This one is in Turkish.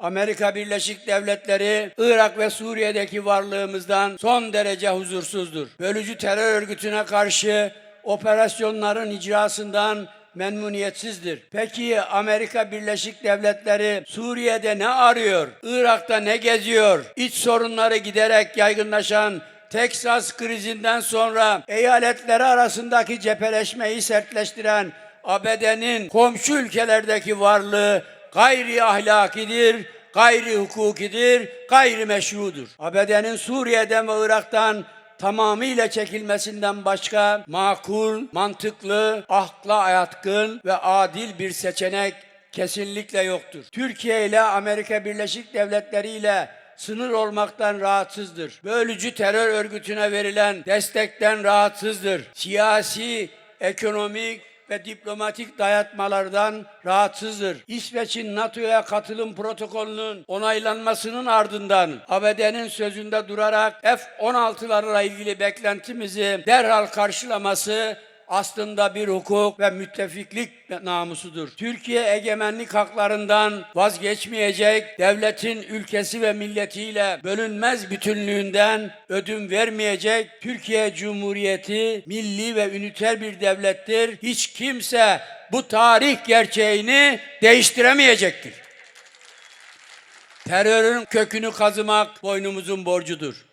Amerika Birleşik Devletleri Irak ve Suriye'deki varlığımızdan son derece huzursuzdur. Bölücü terör örgütüne karşı operasyonların icrasından memnuniyetsizdir. Peki Amerika Birleşik Devletleri Suriye'de ne arıyor? Irak'ta ne geziyor? İç sorunları giderek yaygınlaşan Teksas krizinden sonra eyaletleri arasındaki cepheleşmeyi sertleştiren ABD'nin komşu ülkelerdeki varlığı gayri ahlakidir, gayri hukukidir, gayri meşrudur. ABD'nin Suriye'den ve Irak'tan tamamıyla çekilmesinden başka makul, mantıklı, akla yatkın ve adil bir seçenek kesinlikle yoktur. Türkiye ile Amerika Birleşik Devletleri ile sınır olmaktan rahatsızdır. Bölücü terör örgütüne verilen destekten rahatsızdır. Siyasi, ekonomik ve diplomatik dayatmalardan rahatsızdır. İsveç'in NATO'ya katılım protokolünün onaylanmasının ardından ABD'nin sözünde durarak F-16'larla ilgili beklentimizi derhal karşılaması aslında bir hukuk ve müttefiklik namusudur. Türkiye egemenlik haklarından vazgeçmeyecek, devletin ülkesi ve milletiyle bölünmez bütünlüğünden ödün vermeyecek, Türkiye Cumhuriyeti milli ve üniter bir devlettir. Hiç kimse bu tarih gerçeğini değiştiremeyecektir. Terörün kökünü kazımak boynumuzun borcudur.